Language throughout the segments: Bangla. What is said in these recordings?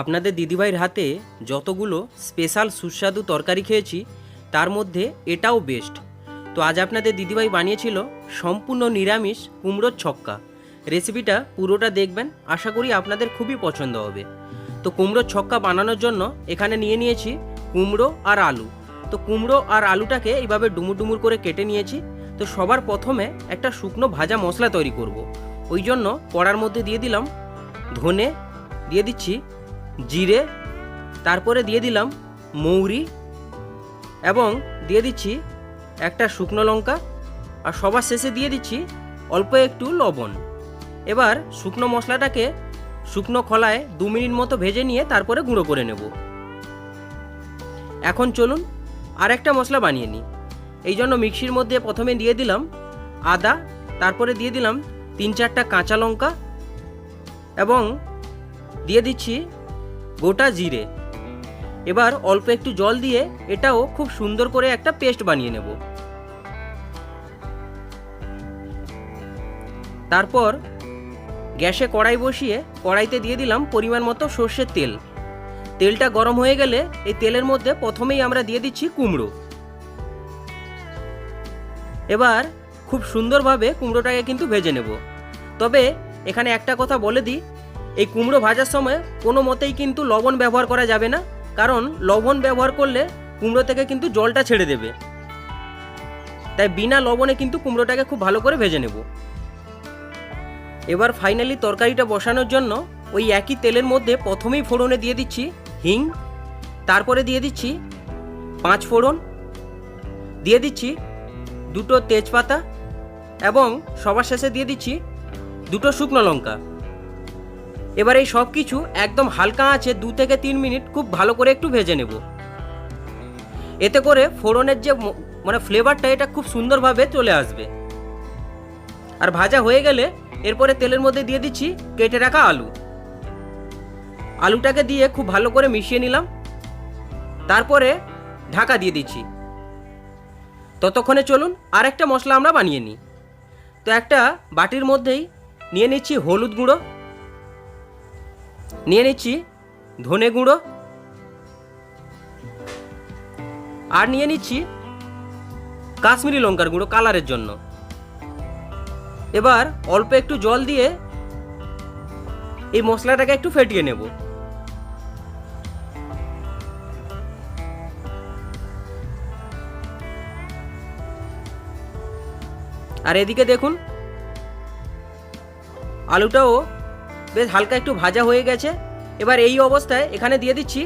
আপনাদের দিদিভাইয়ের হাতে যতগুলো স্পেশাল সুস্বাদু তরকারি খেয়েছি, তার মধ্যে এটাও বেস্ট তো আজ আপনাদের দিদিভাই বানিয়েছিল সম্পূর্ণ নিরামিষ কুমড়োর ছক্কা। রেসিপিটা পুরোটা দেখবেন, আশা করি আপনাদের খুবই পছন্দ হবে। তো কুমড়োর ছক্কা বানানোর জন্য এখানে নিয়ে নিয়েছি কুমড়ো আর আলু। তো কুমড়ো আর আলুটাকে এইভাবে ডুমুর ডুমুর করে কেটে নিয়েছি। তো সবার প্রথমে একটা শুকনো ভাজা মশলা তৈরি করব। ওই জন্য কড়ার মধ্যে দিয়ে দিলাম ধনে, দিয়ে দিচ্ছি জিরে, তারপরে দিয়ে দিলাম মৌরি এবং দিয়ে দিচ্ছি একটা শুকনো লঙ্কা আর সবার শেষে দিয়ে দিচ্ছি অল্প একটু লবণ। এবার শুকনো মশলাটাকে শুকনো খলায় দু মিনিট মতো ভেজে নিয়ে তারপরে গুঁড়ো করে নেব। এখন চলুন আর একটা মশলা বানিয়ে নিই। এই জন্য মিক্সির মধ্যে প্রথমে দিয়ে দিলাম আদা, তারপরে দিয়ে দিলাম তিন চারটা কাঁচা লঙ্কা এবং দিয়ে দিচ্ছি গোটা জিরে। এবার অল্প একটু জল দিয়ে এটাও খুব সুন্দর করে একটা পেস্ট বানিয়ে নেব। তারপর গ্যাসে কড়াই বসিয়ে কড়াইতে দিয়ে দিলাম পরিমাণ মতো সর্ষের তেল। তেলটা গরম হয়ে গেলে এই তেলের মধ্যে প্রথমেই আমরা দিয়ে দিচ্ছি কুমড়ো। এবার খুব সুন্দরভাবে কুমড়োটাকে কিন্তু ভেজে নেব। তবে এখানে একটা কথা বলে দিই এই কুমড়ো ভাজার সময় কোনো মতেই কিন্তু লবণ ব্যবহার করা যাবে না, কারণ লবণ ব্যবহার করলে কুমড়ো থেকে কিন্তু জলটা ছেড়ে দেবে। তাই বিনা লবণে কিন্তু কুমড়োটাকে খুব ভালো করে ভেজে নেব। এবার ফাইনালি তরকারিটা বসানোর জন্য ওই একই তেলের মধ্যে প্রথমেই ফোড়নে দিয়ে দিচ্ছি হিং, তারপরে দিয়ে দিচ্ছি পাঁচ ফোড়ন, দিয়ে দিচ্ছি দুটো তেজপাতা এবং সবার শেষে দিয়ে দিচ্ছি দুটো শুকনো লঙ্কা। এবার এই সব কিছু একদম হালকা আছে, দু থেকে তিন মিনিট খুব ভালো করে একটু ভেজে নেব। এতে করে ফোড়নের যে মানে ফ্লেভারটা এটা খুব সুন্দরভাবে চলে আসবে। আর ভাজা হয়ে গেলে এরপরে তেলের মধ্যে দিয়ে দিচ্ছি কেটে রাখা আলু। আলুটাকে দিয়ে খুব ভালো করে মিশিয়ে নিলাম। তারপরে ঢাকা দিয়ে দিচ্ছি। ততক্ষণে চলুন আর একটা মশলা আমরা বানিয়ে নিই। তো একটা বাটির মধ্যেই নিয়ে নিচ্ছি হলুদ গুঁড়ো। নিয়ে নিচ্ছি, ধনে গুঁড়ো। আর নিয়ে নিচ্ছি কাশ্মীরি লঙ্কার গুঁড়ো কালারের জন্য। এবার অল্প একটু জল দিয়ে এই মশলাটাকে একটু ফেটিয়ে নেব। আর এদিকে দেখুন, আলুটাও বেশ হালকা একটু ভাজা হয়ে গেছে। এবার এই অবস্থায় এখানে দিয়ে দিচ্ছি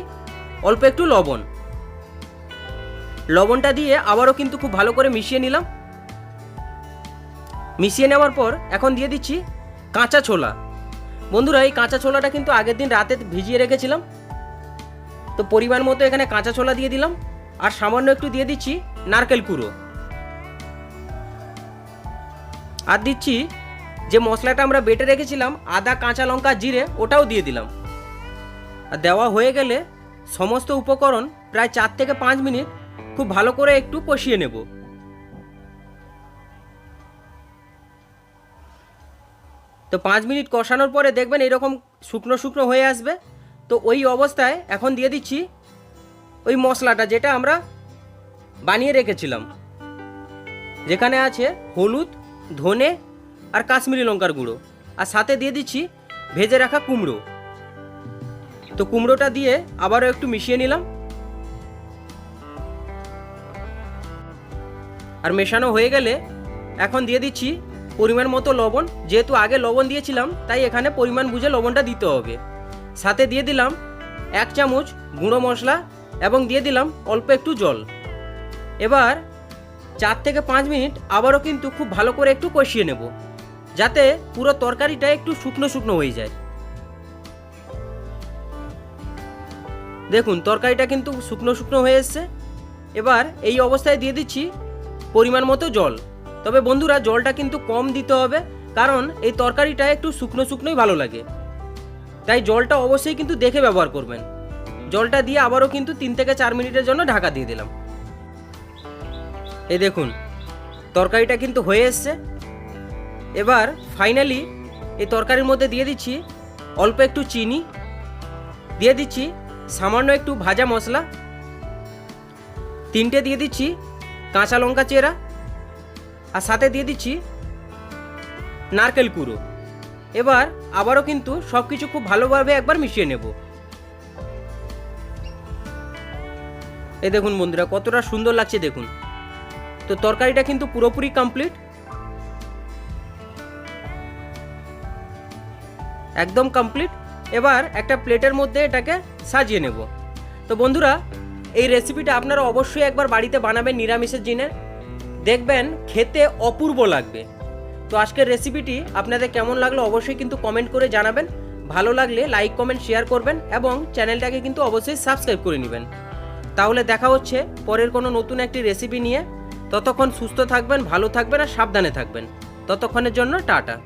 অল্প একটু লবণ। লবণটা দিয়ে আবারও কিন্তু খুব ভালো করে মিশিয়ে নিলাম। মিশিয়ে নেওয়ার পর এখন দিয়ে দিচ্ছি কাঁচা ছোলা। বন্ধুরা, এই কাঁচা ছোলাটা কিন্তু আগের দিন রাতে ভিজিয়ে রেখেছিলাম। তো পরিমাণ মতো এখানে কাঁচা ছোলা দিয়ে দিলাম। আর সামান্য একটু দিয়ে দিচ্ছি নারকেল কুড়ো। আর দিচ্ছি যে মশলাটা আমরা বেটে রেখেছিলাম, আদা, কাঁচা লঙ্কা, জিরে, ওটাও দিয়ে দিলাম। আর দেওয়া হয়ে গেলে সমস্ত উপকরণ প্রায় চার থেকে পাঁচ মিনিট খুব ভালো করে একটু কষিয়ে নেব। তো পাঁচ মিনিট কষানোর পরে দেখবেন এরকম শুকনো শুকনো হয়ে আসবে। তো ওই অবস্থায় এখন দিয়ে দিচ্ছি ওই মশলাটা যেটা আমরা বানিয়ে রেখেছিলাম। যেখানে আছে হলুদ, ধনে আর কাশ্মীরি লঙ্কার গুঁড়ো। আর সাথে দিয়ে দিচ্ছি ভেজে রাখা কুমড়ো। তো কুমড়োটা দিয়ে আবারও একটু মিশিয়ে নিলাম। আর মেশানো হয়ে গেলে এখন দিয়ে দিচ্ছি পরিমাণ মতো লবণ। যেহেতু আগে লবণ দিয়েছিলাম, তাই এখানে পরিমাণ বুঝে লবণটা দিতে হবে। সাথে দিয়ে দিলাম এক চামচ গুঁড়ো মশলা এবং দিয়ে দিলাম অল্প একটু জল। এবার চার থেকে পাঁচ মিনিট আবারও কিন্তু খুব ভালো করে একটু কষিয়ে নেব। যাতে পুরো তরকারিটা একটু শুকনো শুকনো হয়ে যায়। দেখুন, তরকারিটা কিন্তু শুকনো শুকনো হয়ে এসছে। এবার এই অবস্থায় দিয়ে দিচ্ছি পরিমাণ মতো জল। তবে বন্ধুরা, জলটা কিন্তু কম দিতে হবে, কারণ এই তরকারিটা একটু শুকনো শুকনোই ভালো লাগে। তাই জলটা অবশ্যই কিন্তু দেখে ব্যবহার করবেন। জলটা দিয়ে আবারও কিন্তু তিন থেকে চার মিনিটের জন্য ঢাকা দিয়ে দিলাম। এই দেখুন, তরকারিটা কিন্তু হয়ে এসছে। এবার ফাইনালি এই তরকারির মধ্যে দিয়ে দিচ্ছি অল্প একটু চিনি, দিয়ে দিচ্ছি সামান্য একটু ভাজা মশলা, তিনটে দিয়ে দিচ্ছি কাঁচা লঙ্কা চেরা, আর সাথে দিয়ে দিচ্ছি নারকেল কুড়ো। এবার আবারও কিন্তু সব কিছু খুব ভালোভাবে একবার মিশিয়ে নেব। এই দেখুন বন্ধুরা, কতটা সুন্দর লাগছে দেখুন। তো তরকারিটা কিন্তু পুরোপুরি কমপ্লিট একদম কমপ্লিট এবার একটা প্লেটের মধ্যে এটাকে সাজিয়ে নেব। তো বন্ধুরা, এই রেসিপিটা আপনারা অবশ্যই একবার বাড়িতে বানাবেন নিরামিষের জিনে দেখবেন খেতে অপূর্ব লাগবে। তো আজকের রেসিপিটি আপনাদের কেমন লাগল অবশ্যই কিন্তু কমেন্ট করে জানাবেন। ভালো লাগলে লাইক কমেন্ট শেয়ার করবেন এবং চ্যানেলটাকে কিন্তু অবশ্যই সাবস্ক্রাইব করে নেবেন। তাহলে দেখা হচ্ছে পরের কোনো নতুন একটি রেসিপি নিয়ে। ততক্ষণ সুস্থ থাকবেন, ভালো থাকবেন আর সাবধানে থাকবেন। ততক্ষণের জন্য টাটা।